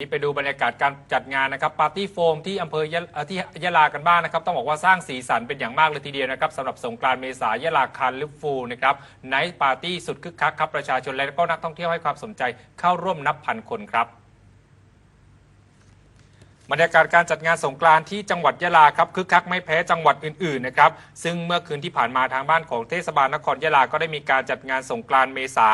นี่ไปดูบรรยากาศการจัดงานนะครับปาร์ตี้โฟมที่อำเภอยะที่ยะลากันบ้างนะครับ ต้องบอกว่าสร้างสีสันเป็นอย่างมากเลยทีเดียวนะครับสำหรับสงกรานต์เมษายะลาคันลิฟฟูนะครับไนท์ปาร์ตี้สุดคึกคักครับประชาชนและก็นักท่องเที่ยวให้ความสนใจเข้าร่วมนับพันคนครับบรรยากาศการจัดงานสงกรานต์ที่จังหวัดยะลาครับคึกคักไม่แพ้จังหวัดอื่นๆนะครับซึ่งเมื่อคืนที่ผ่านมาทางบ้านของเทศบาลนครยะลาก็ได้มีการจัดงานสงกรานต์เมษา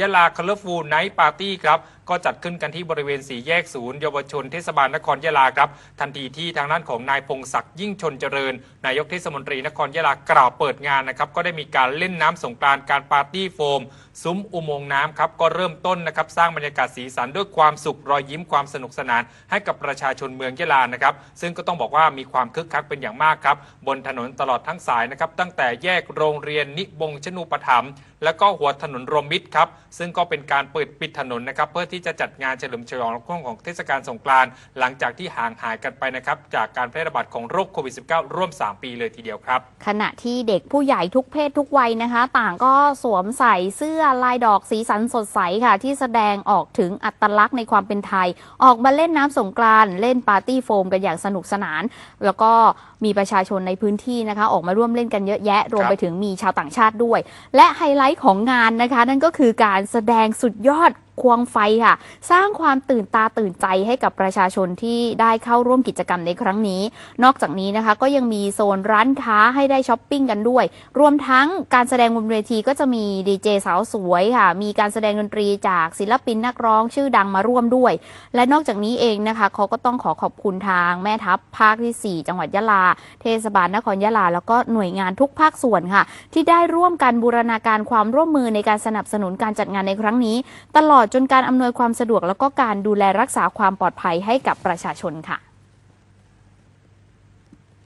ยะลาคลเลฟูลไนท์ปาร์ตี้ครับก็จัดขึ้นกันที่บริเวณสี่แยกศูนย์เยาวชนเทศบาลนครยะลาครับ ทันทีที่ทางด้านของนายพงศักดิ์ยิ่งชนเจริญ นายกเทศมนตรีนครยะลากล่าวเปิดงานนะครับก็ได้มีการเล่นน้ำสงกรานการปาร์ตี้โฟม ซุ้มอุโมงค์น้ำครับก็เริ่มต้นนะครับสร้างบรรยากาศสีสันด้วยความสุขรอยยิ้มความสนุกสนาน ให้กับประชาชนเมืองยะลานะครับซึ่งก็ต้องบอกว่ามีความคึกคักเป็นอย่างมากครับบนถนนตลอดทั้งสายนะครับตั้งแต่แยกโรงเรียนนิบงชนูปถัมภ์แล้วก็หัวถนนรมมิตรครับซึ่งก็เป็นการเปิดปิดถนนนะครับเพื่อที่จะจัดงานเฉลิมฉลองช่วงของเทศกาลสงกรานต์หลังจากที่ห่างหายกันไปนะครับจากการแพร่ระบาดของโรคโควิด -19 ร่วม 3 ปีเลยทีเดียวครับ ขณะที่เด็กผู้ใหญ่ทุกเพศทุกวัยนะคะ ต่างก็สวมใส่เสื้อลายดอกสีสันสดใสค่ะ ที่แสดงออกถึงอัตลักษณ์ในความเป็นไทย ออกมาเล่นน้ำสงกรานต์เล่นปาร์ตี้โฟมกันอย่างสนุกสนาน แล้วก็มีประชาชนในพื้นที่นะคะ ออกมาร่วมเล่นกันเยอะแยะ รวมไปถึงมีชาวต่างชาติด้วย และไฮไลท์ของงานนะคะ นั่นก็คือการแสดงสุดยอด ควงไฟค่ะ สร้างความตื่นตาตื่นใจให้กับประชาชนที่ได้เข้าร่วมกิจกรรมในครั้งนี้ นอกจากนี้นะคะก็ยังมีโซนร้านค้าให้ได้ช้อปปิ้งกันด้วย รวมทั้งการแสดงบนเวทีก็จะมีดีเจสาวสวยค่ะ มีการแสดงดนตรีจากศิลปินนักร้องชื่อดังมาร่วมด้วย และนอกจากนี้เองนะคะเขาก็ต้องขอขอบคุณทางแม่ทัพภาคที่ 4 จังหวัดยะลา เทศบาลนครยะลา แล้วก็หน่วยงานทุกภาคส่วนค่ะ ที่ได้ร่วมกันบูรณาการความร่วมมือในการสนับสนุนการจัดงานในครั้งนี้ ตลอดลอดจนการอำนวยความสะดวกแล้วก็การดูแลรักษาความปลอดภัยให้กับประชาชนค่ะ